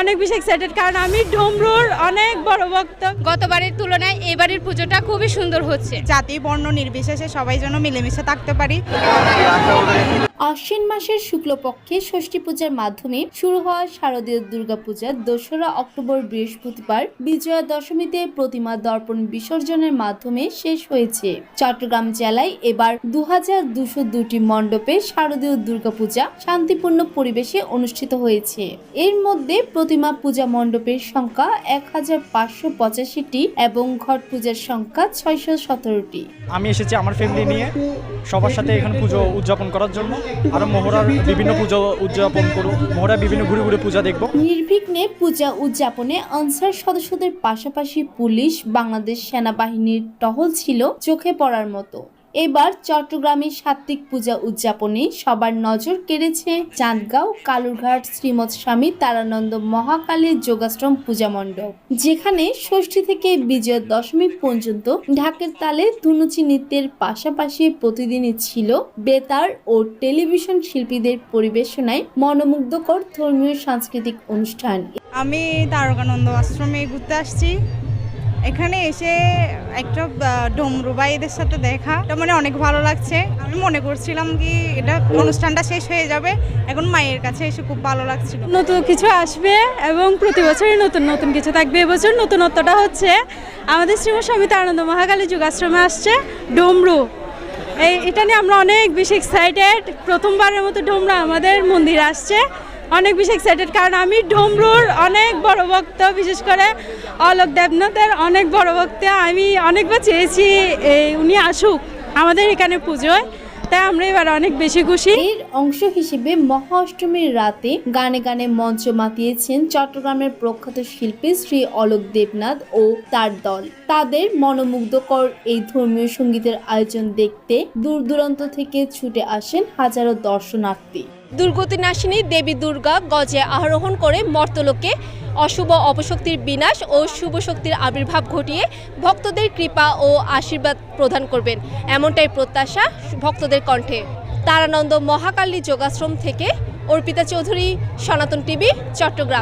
অনেক বেশি এক্সাইটেড কারণ আমি ডমরুর অনেক বড় ভক্ত। গতবারের তুলনায় এবারের পুজোটা খুবই সুন্দর হচ্ছে। জাতি বর্ণ নির্বিশেষে সবাই যেন মিলেমিশে থাকতে পারি। আশ্বিন মাসের শুক্লপক্ষে ষষ্ঠী পূজার মাধ্যমে শুরু হওয়া শারদীয় দুর্গাপূজা। দোসরা অক্টোবর বৃহস্পতিবার বিজয়া দশমীতে প্রতিমা দর্পণ বিসর্জনের মাধ্যমে শেষ হয়েছে। চট্টগ্রাম জেলায় এবার দু হাজার দুশো দুটি মণ্ডপে শারদীয় দুর্গাপূজা শান্তিপূর্ণ পরিবেশে অনুষ্ঠিত হয়েছে। এর মধ্যে প্রতিমা পূজা মণ্ডপের সংখ্যা এক হাজার পাঁচশো পঁচাশিটি এবং ঘট পূজার সংখ্যা ছয়শো সতেরোটি। আমি এসেছি আমার ফ্যামিলি নিয়ে সবার সাথে এখানে পুজো উদযাপন করার জন্য। আরও মহড়ার বিভিন্ন পুজো উদযাপন করব। মহড়া বিভিন্ন ঘুরে ঘুরে পূজা দেখব। নির্বিঘ্নে পূজা উদযাপনে আনসার সদস্যদের পাশাপাশি পুলিশ বাংলাদেশ সেনাবাহিনীর টহল ছিল চোখে পড়ার মতো। এবার চট্টগ্রামে সাত্বিক পূজা উদযাপনে সবার নজর কেড়েছে চাঁদগাঁও, কালুরঘাট শ্রীমৎ স্বামী তারানন্দ মহাকালী যোগাশ্রম পূজা মণ্ডপ, যেখানে ষষ্ঠী থেকে বিজয়া দশমী পর্যন্ত ঢাকের তালে ধুনুচি নৃত্যের পাশাপাশি প্রতিদিনই ছিল বেতার ও টেলিভিশন শিল্পীদের পরিবেশনায় মনোমুগ্ধকর ধর্মীয় সাংস্কৃতিক অনুষ্ঠান। আমি তারকানন্দ আশ্রমে ঘুরতে আসছি। এখানে এসে একটা আহ, ডমরু ভাইদের সাথে দেখা। এটা মানে অনেক ভালো লাগছে। আমি মনে করছিলাম কি এটা অনুষ্ঠানটা শেষ হয়ে যাবে। এখন মায়ের কাছে এসে খুব ভালো লাগছিল। নতুন কিছু আসবে এবং প্রতি বছরই নতুন নতুন কিছু থাকবে। এবছর নতুনত্বটা হচ্ছে আমাদের শ্রীমৎ স্বামী আনন্দ মহাকালী যুগাশ্রমে আসছে ডমরু। এই এটা নিয়ে আমরা অনেক বেশি এক্সাইটেড প্রথমবারের মতো ডোমরা আমাদের মন্দির আসছে। অনেক বেশি এক্সাইটেড কারণ আমি ডোমরুর অনেক বড় ভক্ত, বিশেষ করে অলোক দেবনাথের অনেক বড় ভক্ত। আমি অনেকবার চেয়েছি উনি আসুক আমাদের এখানে পুজোয়, তাই আমরা এবার অনেক বেশি খুশি। এর অংশ হিসেবে মহা অষ্টমীর রাতে গানে গানে মঞ্চ মাতিয়েছেন চট্টগ্রামের প্রখ্যাত শিল্পী শ্রী অলোক দেবনাথ ও তার দল। তাদের মনোমুগ্ধকর এই ধর্মীয় সঙ্গীতের আয়োজন দেখতে দূর দূরান্ত থেকে ছুটে আসেন হাজারো দর্শনার্থী। দুর্গতি নাশিনী দেবী দুর্গা গজে আরোহণ করে মর্তলোকে অশুভ অপশক্তির বিনাশ ও শুভ শক্তির আবির্ভাব ঘটিয়ে ভক্তদের কৃপা ও আশীর্বাদ প্রদান করবেন। এমনটাই প্রত্যাশা ভক্তদের কণ্ঠে। তারানন্দ মহাকালী যোগাশ্রম থেকে অর্পিতা চৌধুরী, সনাতন টিভি, চট্টগ্রাম।